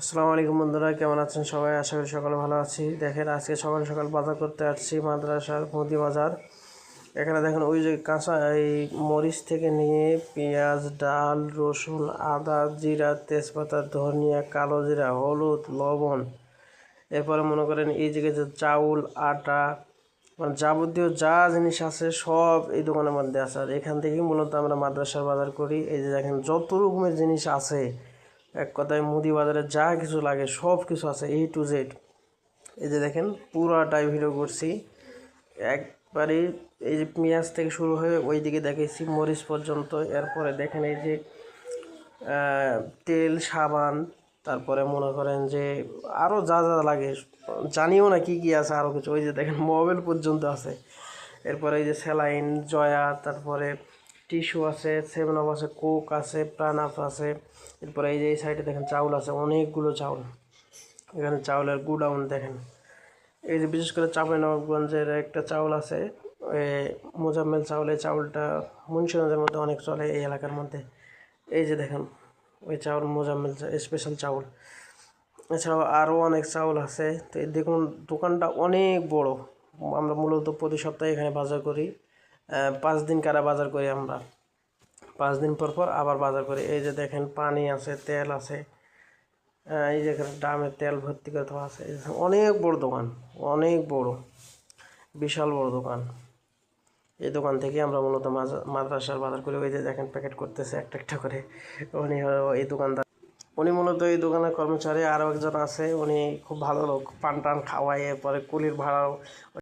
আসসালামু আলাইকুম বন্ধুরা, কেমন আছেন সবাই? আশা করি সকালে ভালো আছি। দেখেন, আজকে সকাল সকাল বাজার করতে আসছি, মাদ্রাসার মুদি বাজার। এখানে দেখেন, ওই যে কাঁচা, এই মরিচ থেকে নিয়ে পেঁয়াজ, ডাল, রসুন, আদা, জিরা, তেজপাতা, ধনিয়া, কালো জিরা, হলুদ, লবণ। এরপরে মনে করেন, এই যে চাউল, আটা মানে যাবতীয় যা জিনিস আছে, সব এই দোকানের মধ্যে আছে। আর এখান থেকেই মূলত আমরা মাদ্রাসার বাজার করি। এই যে দেখেন, যত রকমের জিনিস আছে এক কথায় মুদি বাজারে যা কিছু লাগে, সব কিছু আছে এ টু জেড এই যে দেখেন, পুরাটাই ভিডিও করছি। একবারে এই যে পেঁয়াজ থেকে শুরু হয়ে ওই দিকে দেখেছি মরিচ পর্যন্ত। এরপরে দেখেন এই যে তেল, সাবান, তারপরে মনে করেন যে আরও যা যা লাগে। জানিও না কি কি আছে আরও কিছু। ওই যে দেখেন, মোবাইল পর্যন্ত আছে। এরপরে এই যে স্যালাইন, জয়া, তারপরে টিস্যু আছে, সেভেন আপ আছে, কোক আছে, প্রাণ আপ আছে। এরপরে এই যে এই সাইডে দেখেন চাউল আছে, অনেকগুলো চাউল। এখানে চাউলের গুডাউন দেখেন। এই যে বিশেষ করে চাঁপাইনবাবগঞ্জের একটা চাউল আছে মোজাম্মেল চাউল, এই চাউলটা মুন্সিগঞ্জের মধ্যে অনেক চলে এই এলাকার মধ্যে। এই যে দেখেন, ওই চাউল মোজাম্মেল স্পেশাল চাউল। এছাড়াও আরও অনেক চাউল আছে। তো এই দেখুন, দোকানটা অনেক বড়। আমরা মূলত প্রতি সপ্তাহে এখানে বাজার করি। পাঁচ দিন কারা বাজার করি আমরা। পাঁচ দিন পর পর আবার বাজার করি। এই যে দেখেন পানি আছে, তেল আছে এই যে ড্রামে তেল ভর্তি করে দেওয়া আছে। অনেক বড় দোকান, অনেক বড়, বিশাল বড় দোকান। এই দোকান থেকে আমরা মূলত মাদ্রাসার বাজার করি। ওই যে দেখেন প্যাকেট করতেছে একটা একটা করে। উনি এই দোকানদার। উনি মূলত এই দোকানের কর্মচারী। আরও একজন আছে, উনি খুব ভালো লোক। পান টান খাওয়াই এরপরে কুলির ভাড়াও